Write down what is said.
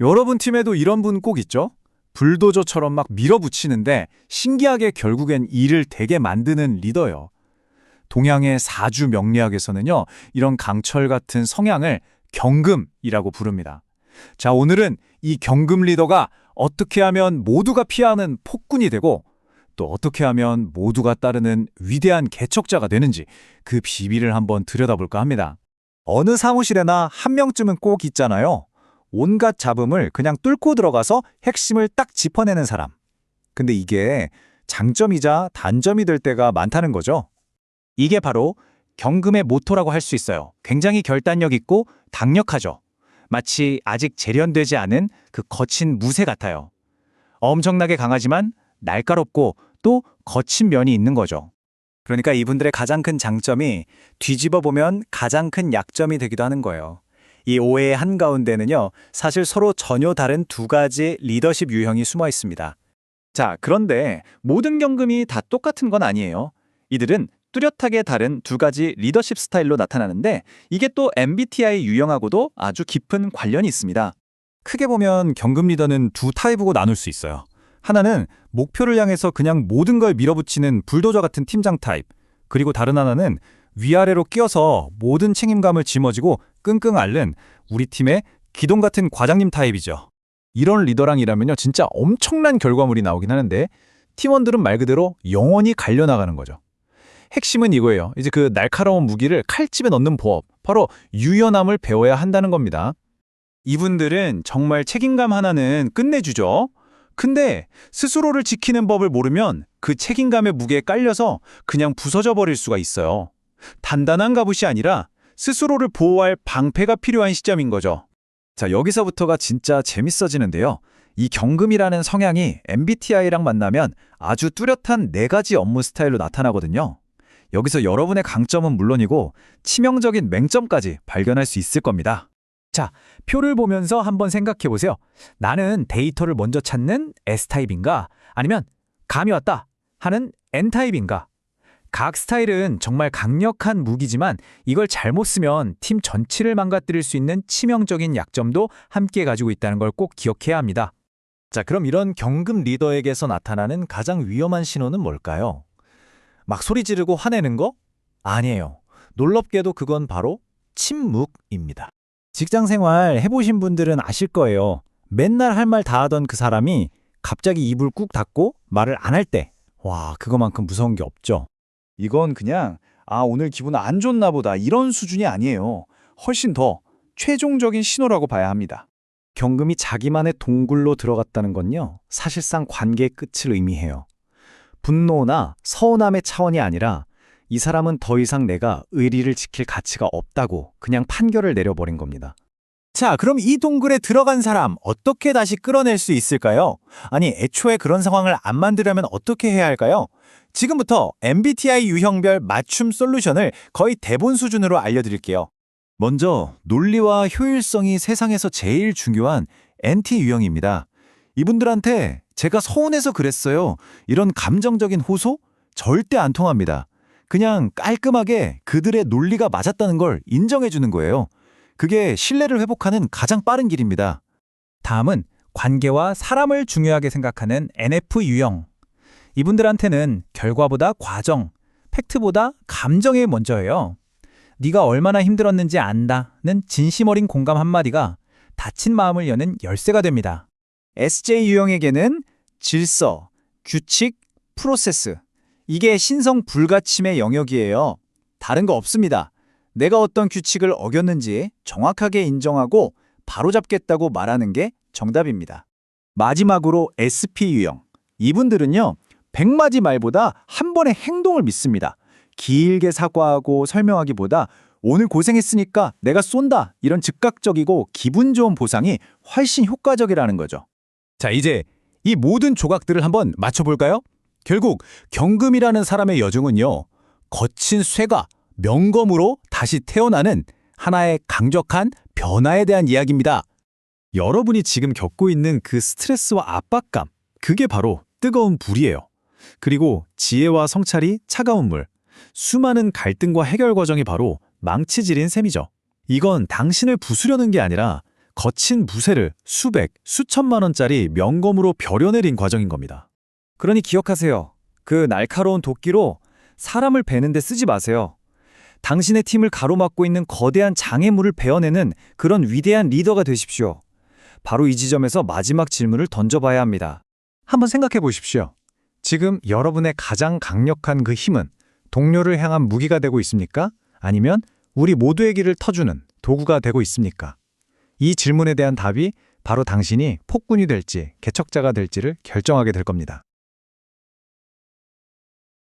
여러분 팀에도 이런 분 꼭 있죠? 불도저처럼 막 밀어붙이는데 신기하게 결국엔 일을 되게 만드는 리더요. 동양의 사주 명리학에서는요, 이런 강철 같은 성향을 경금이라고 부릅니다. 자, 오늘은 이 경금 리더가 어떻게 하면 모두가 피하는 폭군이 되고 또 어떻게 하면 모두가 따르는 위대한 개척자가 되는지 그 비밀을 한번 들여다볼까 합니다. 어느 사무실에나 한 명쯤은 꼭 있잖아요. 온갖 잡음을 그냥 뚫고 들어가서 핵심을 딱 짚어내는 사람. 근데 이게 장점이자 단점이 될 때가 많다는 거죠. 이게 바로 경금의 모토라고 할 수 있어요. 굉장히 결단력 있고 당력하죠. 마치 아직 재련되지 않은 그 거친 무쇠 같아요. 엄청나게 강하지만 날카롭고 또 거친 면이 있는 거죠. 그러니까 이분들의 가장 큰 장점이 뒤집어 보면 가장 큰 약점이 되기도 하는 거예요. 이 오해의 한가운데는요, 사실 서로 전혀 다른 두 가지 리더십 유형이 숨어 있습니다. 자, 그런데 모든 경금이 다 똑같은 건 아니에요. 이들은 뚜렷하게 다른 두 가지 리더십 스타일로 나타나는데 이게 또 MBTI 유형하고도 아주 깊은 관련이 있습니다. 크게 보면 경금 리더는 두 타입으로 나눌 수 있어요. 하나는 목표를 향해서 그냥 모든 걸 밀어붙이는 불도저 같은 팀장 타입. 그리고 다른 하나는 위아래로 끼어서 모든 책임감을 짊어지고 끙끙 앓는 우리 팀의 기동 같은 과장님 타입이죠. 이런 리더랑 일하면요 진짜 엄청난 결과물이 나오긴 하는데 팀원들은 말 그대로 영원히 갈려나가는 거죠. 핵심은 이거예요. 이제 그 날카로운 무기를 칼집에 넣는 보업, 바로 유연함을 배워야 한다는 겁니다. 이분들은 정말 책임감 하나는 끝내주죠. 근데 스스로를 지키는 법을 모르면 그 책임감의 무게에 깔려서 그냥 부서져 버릴 수가 있어요. 단단한 갑옷이 아니라 스스로를 보호할 방패가 필요한 시점인 거죠. 자, 여기서부터가 진짜 재밌어지는데요. 이 경금이라는 성향이 MBTI랑 만나면 아주 뚜렷한 네 가지 업무 스타일로 나타나거든요. 여기서 여러분의 강점은 물론이고 치명적인 맹점까지 발견할 수 있을 겁니다. 자, 표를 보면서 한번 생각해 보세요. 나는 데이터를 먼저 찾는 S타입인가? 아니면 감이 왔다 하는 N타입인가? 각 스타일은 정말 강력한 무기지만 이걸 잘못 쓰면 팀 전체를 망가뜨릴 수 있는 치명적인 약점도 함께 가지고 있다는 걸 꼭 기억해야 합니다. 자, 그럼 이런 경금 리더에게서 나타나는 가장 위험한 신호는 뭘까요? 막 소리 지르고 화내는 거? 아니에요. 놀랍게도 그건 바로 침묵입니다. 직장 생활 해보신 분들은 아실 거예요. 맨날 할 말 다 하던 그 사람이 갑자기 입을 꾹 닫고 말을 안 할 때. 와, 그거만큼 무서운 게 없죠. 이건 그냥 아, 오늘 기분 안 좋나 보다 이런 수준이 아니에요. 훨씬 더 최종적인 신호라고 봐야 합니다. 경금이 자기만의 동굴로 들어갔다는 건요. 사실상 관계의 끝을 의미해요. 분노나 서운함의 차원이 아니라 이 사람은 더 이상 내가 의리를 지킬 가치가 없다고 그냥 판결을 내려버린 겁니다. 자, 그럼 이 동굴에 들어간 사람 어떻게 다시 끌어낼 수 있을까요? 아니, 애초에 그런 상황을 안 만들려면 어떻게 해야 할까요? 지금부터 MBTI 유형별 맞춤 솔루션을 거의 대본 수준으로 알려드릴게요. 먼저 논리와 효율성이 세상에서 제일 중요한 NT 유형입니다. 이분들한테 제가 서운해서 그랬어요. 이런 감정적인 호소 절대 안 통합니다. 그냥 깔끔하게 그들의 논리가 맞았다는 걸 인정해 주는 거예요. 그게 신뢰를 회복하는 가장 빠른 길입니다. 다음은 관계와 사람을 중요하게 생각하는 NF 유형. 이분들한테는 결과보다 과정, 팩트보다 감정이 먼저예요. 네가 얼마나 힘들었는지 안다는 진심 어린 공감 한마디가 다친 마음을 여는 열쇠가 됩니다. SJ 유형에게는 질서, 규칙, 프로세스. 이게 신성 불가침의 영역이에요. 다른 거 없습니다. 내가 어떤 규칙을 어겼는지 정확하게 인정하고 바로잡겠다고 말하는 게 정답입니다. 마지막으로 SP 유형. 이분들은요, 백마디 말보다 한 번의 행동을 믿습니다. 길게 사과하고 설명하기보다 오늘 고생했으니까 내가 쏜다. 이런 즉각적이고 기분 좋은 보상이 훨씬 효과적이라는 거죠. 자, 이제 이 모든 조각들을 한번 맞춰볼까요? 결국 경금이라는 사람의 여정은요. 거친 쇠가 명검으로 다시 태어나는 하나의 강력한 변화에 대한 이야기입니다. 여러분이 지금 겪고 있는 그 스트레스와 압박감, 그게 바로 뜨거운 불이에요. 그리고 지혜와 성찰이 차가운 물, 수많은 갈등과 해결 과정이 바로 망치질인 셈이죠. 이건 당신을 부수려는 게 아니라 거친 무쇠를 수백, 수천만 원짜리 명검으로 벼려내린 과정인 겁니다. 그러니 기억하세요. 그 날카로운 도끼로 사람을 베는데 쓰지 마세요. 당신의 팀을 가로막고 있는 거대한 장애물을 베어내는 그런 위대한 리더가 되십시오. 바로 이 지점에서 마지막 질문을 던져봐야 합니다. 한번 생각해 보십시오. 지금 여러분의 가장 강력한 그 힘은 동료를 향한 무기가 되고 있습니까? 아니면 우리 모두의 길을 터주는 도구가 되고 있습니까? 이 질문에 대한 답이 바로 당신이 폭군이 될지 개척자가 될지를 결정하게 될 겁니다.